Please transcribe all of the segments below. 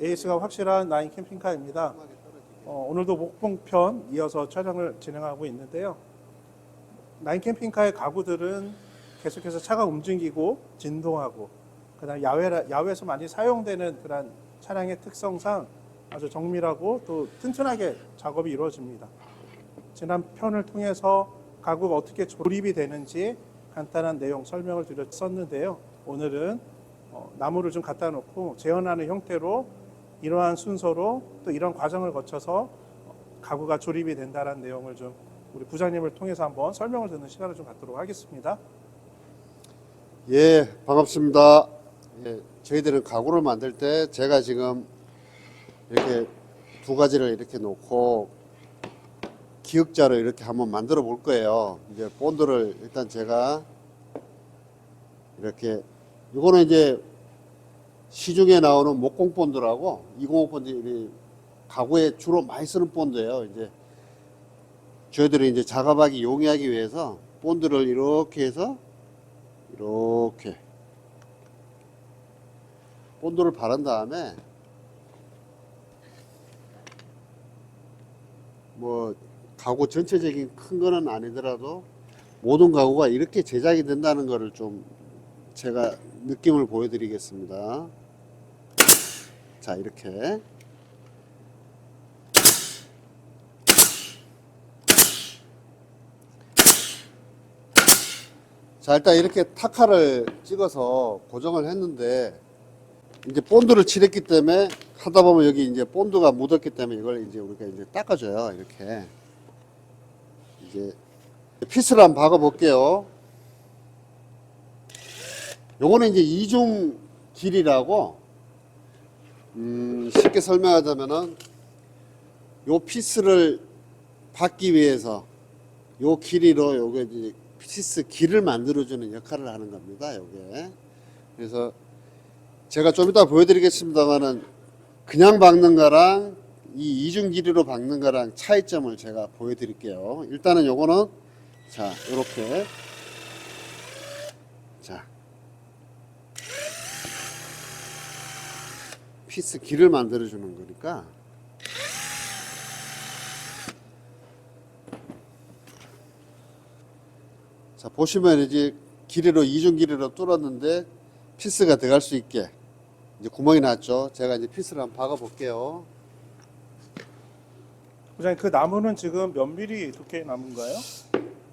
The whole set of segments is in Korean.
AS가 확실한 나인 캠핑카입니다. 어, 오늘도 목봉편 이어서 촬영을 진행하고 있는데요. 나인 캠핑카의 가구들은 계속해서 차가 움직이고 진동하고 그다음 야외 야외에서 많이 사용되는 그런 차량의 특성상 아주 정밀하고 또 튼튼하게 작업이 이루어집니다. 지난 편을 통해서 가구가 어떻게 조립이 되는지 간단한 내용 설명을 드렸었는데요. 오늘은 어, 나무를 좀 갖다 놓고 재현하는 형태로 이러한 순서로 또 이런 과정을 거쳐서 어, 가구가 조립이 된다는 내용을 좀 우리 부장님을 통해서 한번 설명을 듣는 시간을 좀 갖도록 하겠습니다. 예, 반갑습니다. 예, 저희들은 가구를 만들 때 제가 지금 이렇게 두 가지를 이렇게 놓고 기역자를 이렇게 한번 만들어 볼 거예요. 이제 본드를 일단 제가 이렇게 이거는 이제 시중에 나오는 목공 본드라고 205 본드 가구에 주로 많이 쓰는 본드예요. 이제 저희들이 이제 작업하기 용이하기 위해서 본드를 이렇게 해서 이렇게 본드를 바른 다음에 뭐 가구 전체적인 큰 거는 아니더라도 모든 가구가 이렇게 제작이 된다는 거를 좀 제가 느낌을 보여드리겠습니다. 자 이렇게. 자 일단 이렇게 타카를 찍어서 고정을 했는데 이제 본드를 칠했기 때문에 하다 보면 여기 이제 본드가 묻었기 때문에 이걸 이제 우리가 이제 닦아줘요 이렇게. 이제 피스를 한번 박아 볼게요. 요거는 이제 이중 길이라고 음 쉽게 설명하자면은 요 피스를 받기 위해서 요 길이로 요게 이제 피스 길을 만들어주는 역할을 하는 겁니다. 요게. 그래서 제가 좀 이따 보여드리겠습니다만은 그냥 박는 거랑 이 이중 길이로 박는 거랑 차이점을 제가 보여드릴게요. 일단은 요거는 자 이렇게 자 피스 길을 만들어 주는 거니까 자 보시면 이제 길이로 이중 길이로 뚫었는데 피스가 들어갈 수 있게 이제 구멍이 났죠. 제가 이제 피스를 한번 박아 볼게요. 부장님 그 나무는 지금 몇 미리 두께의 나무인가요?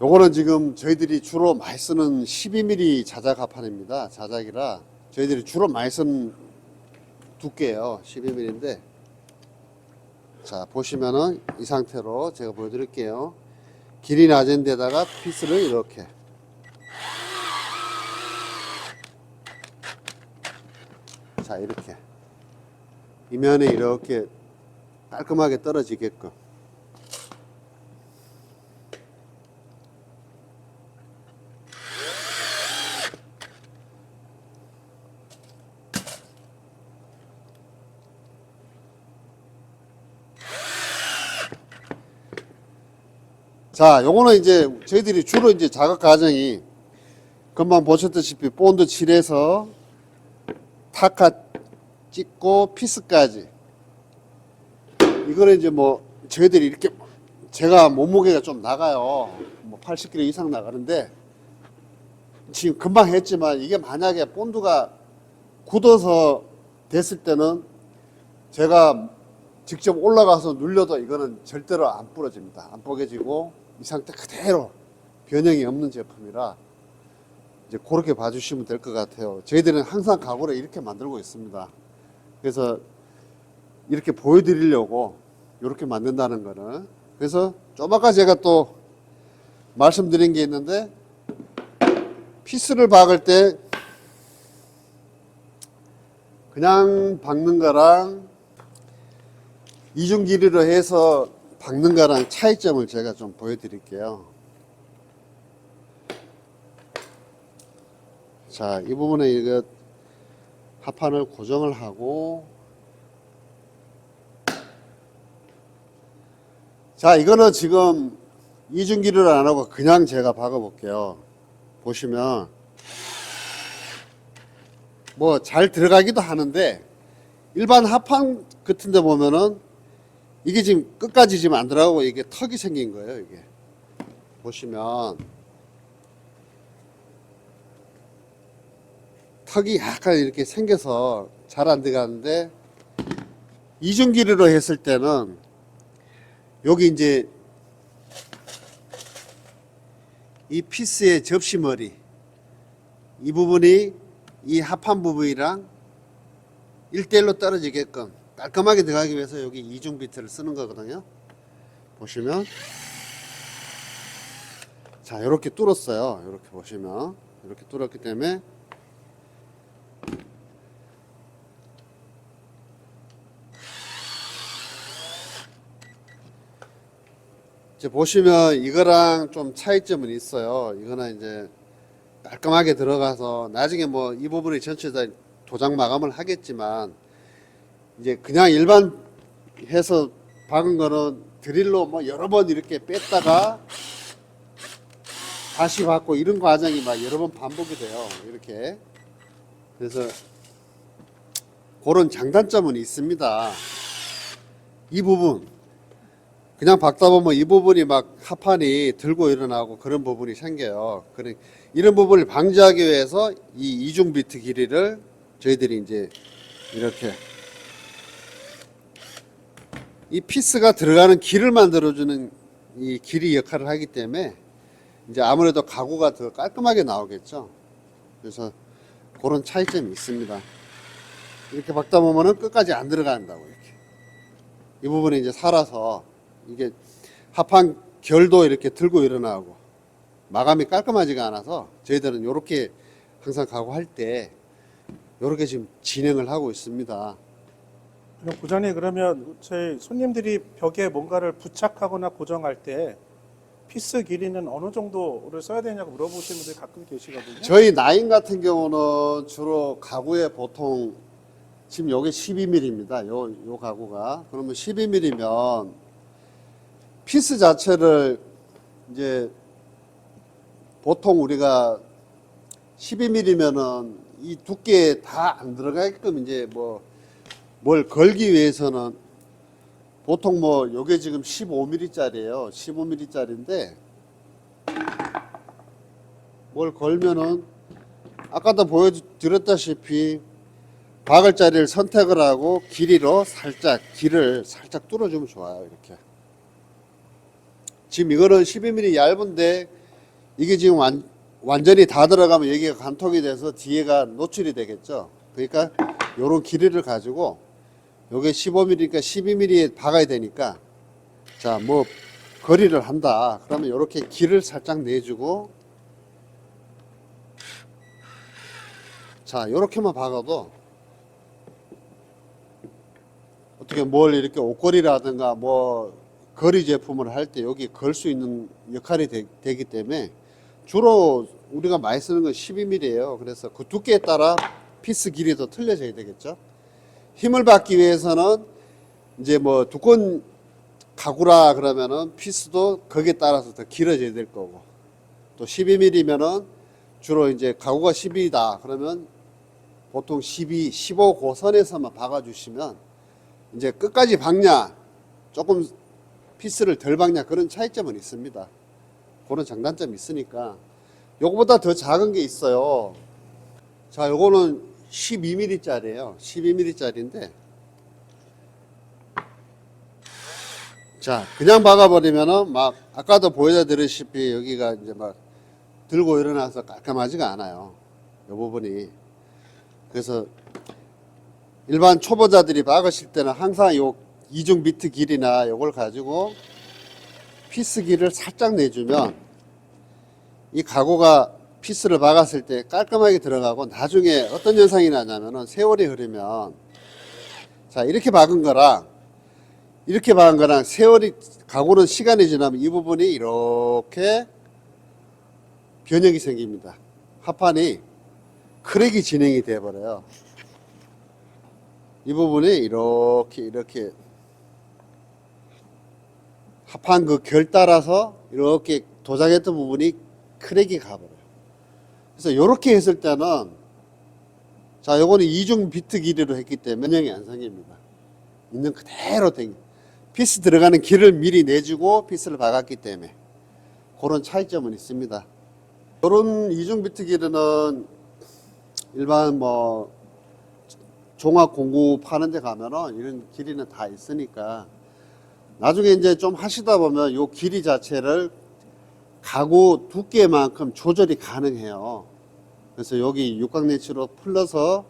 요거는 지금 저희들이 주로 많이 쓰는 12mm 자작 합판입니다. 자작이라 저희들이 주로 많이 쓰는 두께예요. 12mm인데 자 보시면은 이 상태로 제가 보여드릴게요. 길이 낮은 데다가 피스를 이렇게 자 이렇게 이면에 이렇게 깔끔하게 떨어지게끔 자, 요거는 이제 저희들이 주로 이제 작업 과정이 금방 보셨다시피 본드 칠해서 타카 찍고 피스까지 이거는 이제 뭐 저희들이 이렇게 제가 몸무게가 좀 나가요. 뭐 80kg 이상 나가는데 지금 금방 했지만 이게 만약에 본드가 굳어서 됐을 때는 제가 직접 올라가서 눌려도 이거는 절대로 안 부러집니다. 안 뽀개지고 이 상태 그대로 변형이 없는 제품이라 이제 그렇게 봐주시면 될 것 같아요. 저희들은 항상 가구를 이렇게 만들고 있습니다. 그래서 이렇게 보여드리려고 이렇게 만든다는 거는 그래서 좀 아까 제가 또 말씀드린 게 있는데 피스를 박을 때 그냥 박는 거랑 이중 길이로 해서 박는 거랑 차이점을 제가 좀 보여드릴게요. 자, 이 부분에 이거 합판을 고정을 하고 자, 이거는 지금 이중 길이를 안 하고 그냥 제가 박아 볼게요. 보시면 뭐 잘 들어가기도 하는데 일반 합판 같은 데 보면은 이게 지금 끝까지 지금 안 들어가고 이게 턱이 생긴 거예요, 이게. 보시면 턱이 약간 이렇게 생겨서 잘 안 들어가는데 이중 길이로 했을 때는 여기 이제 이 피스의 접시머리 이 부분이 이 합판 부분이랑 1대1로 떨어지게끔 깔끔하게 들어가기 위해서 여기 이중 비트를 쓰는 거거든요. 보시면 자 이렇게 뚫었어요. 이렇게 보시면 이렇게 뚫었기 때문에 이제 보시면 이거랑 좀 차이점은 있어요. 이거는 이제 깔끔하게 들어가서 나중에 뭐 이 부분이 전체 다 도장 마감을 하겠지만 이제 그냥 일반 해서 박은 거는 드릴로 뭐 여러 번 이렇게 뺐다가 다시 박고 이런 과정이 막 여러 번 반복이 돼요. 이렇게. 그래서 그런 장단점은 있습니다. 이 부분 그냥 박다 보면 이 부분이 막 합판이 들고 일어나고 그런 부분이 생겨요. 그래 이런 부분을 방지하기 위해서 이 이중 비트 길이를 저희들이 이제 이렇게 이 피스가 들어가는 길을 만들어주는 이 길이 역할을 하기 때문에 이제 아무래도 가구가 더 깔끔하게 나오겠죠. 그래서 그런 차이점이 있습니다. 이렇게 박다 보면은 끝까지 안 들어간다고 이렇게. 이 부분이 이제 살아서 이게 합판 결도 이렇게 들고 일어나고 마감이 깔끔하지가 않아서 저희들은 이렇게 항상 가구 할 때 이렇게 지금 진행을 하고 있습니다. 부장님 그러면 저희 손님들이 벽에 뭔가를 부착하거나 고정할 때 피스 길이는 어느 정도를 써야 되냐고 물어보시는 분들이 가끔 계시거든요. 저희 나인 같은 경우는 주로 가구에 보통 지금 여기 12mm입니다. 요, 요 가구가. 그러면 12mm면 피스 자체를 이제 보통 우리가 12mm면은 이 두께에 다 안 들어가게끔 이제 뭐 뭘 걸기 위해서는 보통 뭐 요게 지금 15mm짜리예요. 15mm짜리인데 뭘 걸면은 아까도 보여드렸다시피 박을 자리를 선택을 하고 길이로 살짝 길을 살짝 뚫어주면 좋아요 이렇게 지금 이거는 12mm 얇은데 이게 지금 완, 완전히 다 들어가면 여기가 간통이 돼서 뒤에가 노출이 되겠죠 그러니까 요런 길이를 가지고 요게 15mm니까 12mm에 박아야 되니까 자 뭐 거리를 한다 그러면 요렇게 길을 살짝 내주고 자 요렇게만 박아도 어떻게 뭘 이렇게 옷걸이라든가 뭐 거리 제품을 할 때 여기 걸 수 있는 역할이 되, 기 때문에 주로 우리가 많이 쓰는 건 12mm예요. 그래서 그 두께에 따라 피스 길이도 틀려져야 되겠죠. 힘을 받기 위해서는 이제 뭐 두꺼운 가구라 그러면은 피스도 거기에 따라서 더 길어져야 될 거고 또 12mm면은 주로 이제 가구가 12다 그러면 보통 12, 15 고선에서만 박아주시면 이제 끝까지 박냐 조금 피스를 덜 박냐 그런 차이점은 있습니다. 그런 장단점이 있으니까 요거보다 더 작은 게 있어요. 자, 요거는 12mm짜리예요. 12mm짜리인데 자, 그냥 박아버리면은 막 아까도 보여드렸다시피 여기가 이제 막 들고 일어나서 깔끔하지가 않아요. 요 부분이 그래서 일반 초보자들이 박으실 때는 항상 요 이중 비트 길이나 요걸 가지고 피스 길을 살짝 내주면 이 가구가 피스를 박았을 때 깔끔하게 들어가고 나중에 어떤 현상이 나냐면은 세월이 흐르면 자 이렇게 박은 거랑 이렇게 박은 거랑 세월이 가구는 시간이 지나면 이 부분이 이렇게 변형이 생깁니다. 합판이 크랙이 진행이 돼 버려요. 이 부분이 이렇게 이렇게 합한 그결 따라서 이렇게 도장했던 부분이 크랙이 가버려요. 그래서 이렇게 했을 때는 자, 요거는 이중 비트 길이로 했기 때문에 면역이 안 생깁니다. 있는 그대로 된 피스 들어가는 길을 미리 내주고 피스를 박았기 때문에 그런 차이점은 있습니다. 이런 이중 비트 길이는 일반 뭐 종합 공구 파는 데 가면은 이런 길이는 다 있으니까 나중에 이제 좀 하시다 보면 요 길이 자체를 가구 두께만큼 조절이 가능해요. 그래서 여기 육각렌치로 풀러서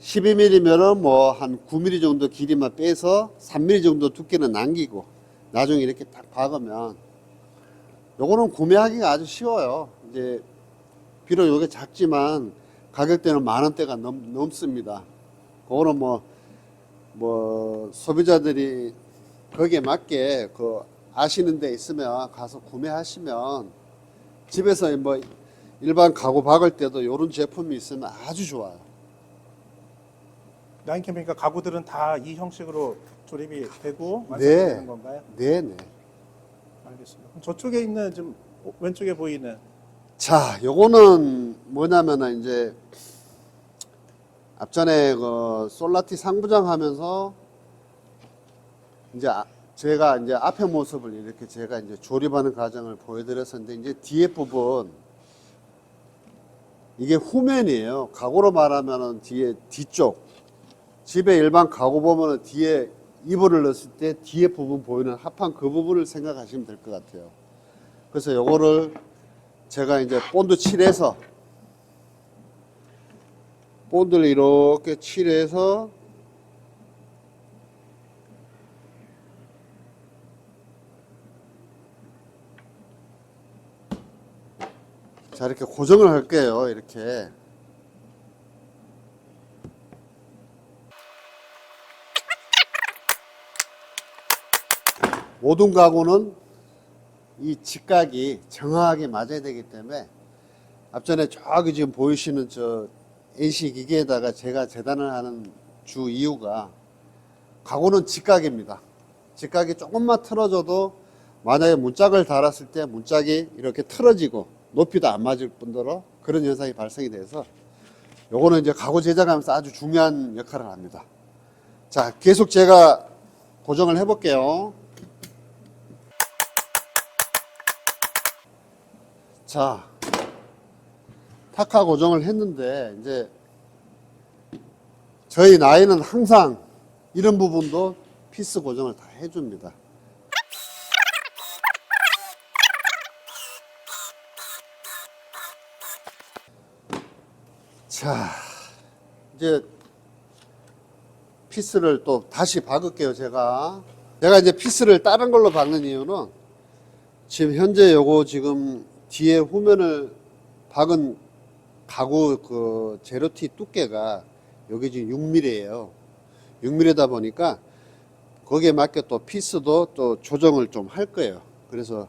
12mm면은 뭐한 9mm 정도 길이만 빼서 3mm 정도 두께는 남기고 나중에 이렇게 딱 박으면 요거는 구매하기가 아주 쉬워요. 이제 비록 요게 작지만 가격대는 만 원대가 넘, 넘습니다. 그거는 뭐, 뭐, 소비자들이 거기에 맞게 그 아시는 데 있으면 가서 구매하시면 집에서 뭐 일반 가구 박을 때도 이런 제품이 있으면 아주 좋아요. 라인 캠핑카 가구들은 다 이 형식으로 조립이 되고 네. 완성되는 건가요? 네 네. 알겠습니다. 그럼 저쪽에 있는 좀 왼쪽에 보이는 자, 요거는 뭐냐면은 이제 앞전에 그 솔라티 상부장 하면서 이제 아- 제가 이제 앞에 모습을 이렇게 제가 이제 조립하는 과정을 보여드렸었는데 이제 뒤에 부분 이게 후면이에요. 가구로 말하면은 뒤에 뒤쪽 집에 일반 가구 보면은 뒤에 이불을 넣었을 때 뒤에 부분 보이는 합판 그 부분을 생각하시면 될 것 같아요. 그래서 요거를 제가 이제 본드 칠해서 본드를 이렇게 칠해서 자 이렇게 고정을 할게요 이렇게 모든 가구는 이 직각이 정확하게 맞아야 되기 때문에 앞전에 저기 지금 보이시는 저 NC 기계에다가 제가 재단을 하는 주 이유가 가구는 직각입니다. 직각이 조금만 틀어져도 만약에 문짝을 달았을 때 문짝이 이렇게 틀어지고 높이도 안 맞을 뿐더러 그런 현상이 발생이 돼서 요거는 이제 가구 제작하면서 아주 중요한 역할을 합니다. 자, 계속 제가 고정을 해 볼게요. 자, 타카 고정을 했는데 이제 저희 나이는 항상 이런 부분도 피스 고정을 다 해줍니다. 자, 이제 피스를 또 다시 박을게요, 제가. 제가 이제 피스를 다른 걸로 박는 이유는 지금 현재 요거 지금 뒤에 후면을 박은 가구 그 제로티 두께가 여기 지금 6mm예요. 6mm다 보니까 거기에 맞게 또 피스도 또 조정을 좀 할 거예요. 그래서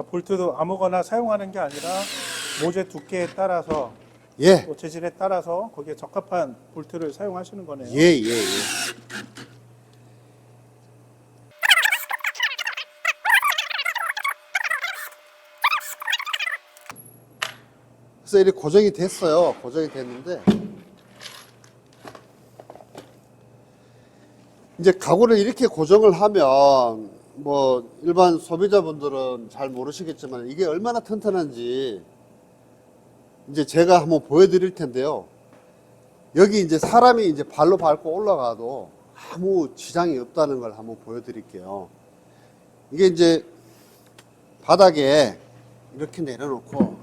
그러니까 볼트도 아무거나 사용하는 게 아니라 모재 두께에 따라서 예, 또 재질에 따라서 거기에 적합한 볼트를 사용하시는 거네요. 예, 예, 예. 그래서 이렇게 고정이 됐어요. 고정이 됐는데 이제 가구를 이렇게 고정을 하면 뭐 일반 소비자분들은 잘 모르시겠지만 이게 얼마나 튼튼한지 이제 제가 한번 보여드릴 텐데요. 여기 이제 사람이 이제 발로 밟고 올라가도 아무 지장이 없다는 걸 한번 보여드릴게요. 이게 이제 바닥에 이렇게 내려놓고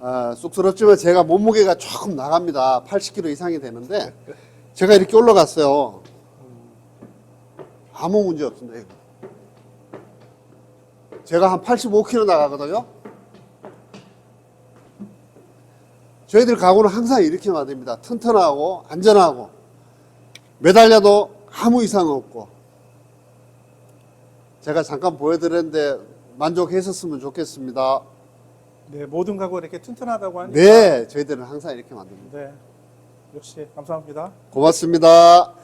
아, 쑥스럽지만 제가 몸무게가 조금 나갑니다. 80kg 이상이 되는데 제가 이렇게 올라갔어요. 아무 문제 없습니다. 이거. 제가 한 85kg 나가거든요. 저희들 가구는 항상 이렇게 만듭니다. 튼튼하고 안전하고 매달려도 아무 이상 없고 제가 잠깐 보여드렸는데 만족했었으면 좋겠습니다. 네, 모든 가구가 이렇게 튼튼하다고 하니까 네, 저희들은 항상 이렇게 만듭니다. 네, 역시 감사합니다. 고맙습니다.